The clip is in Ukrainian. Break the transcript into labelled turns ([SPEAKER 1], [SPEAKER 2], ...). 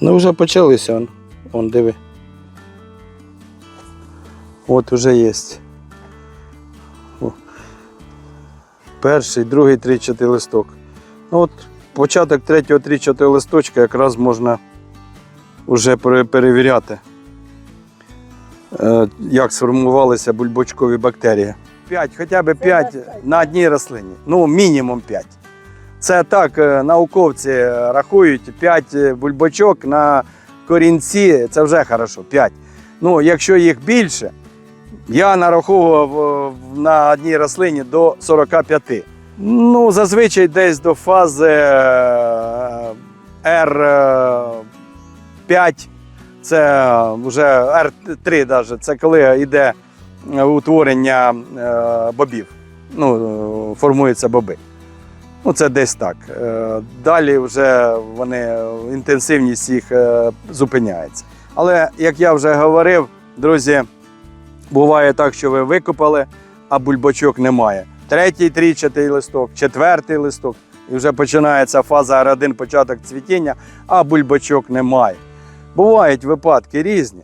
[SPEAKER 1] Ну вже почалися он. Он диви. От уже є. О. Перший, другий, тричатий листок. Ну от початок третього тричатого листочка якраз можна вже перевіряти, е, як сформувалися бульбочкові бактерії. 5, хоча б 5 на одній рослині. Ну, мінімум 5. Це так, е, науковці рахують 5 бульбочок на корінці, це вже хорошо, 5. Ну, якщо їх більше, я нараховував е, на одній рослині до 45. Ну, зазвичай десь до фази е, R5, це вже R3 даже, це коли йде утворення е, бобів. Ну, е, формуються боби. Ну, це десь так. Е, Далі вже вони, інтенсивність їх е, зупиняється. Але, як я вже говорив, друзі, буває так, що ви викопали, а бульбочок немає. Третій, трічатий листок, четвертий листок, і вже починається фаза R1, початок цвітіння, а бульбочок немає. Бувають випадки різні.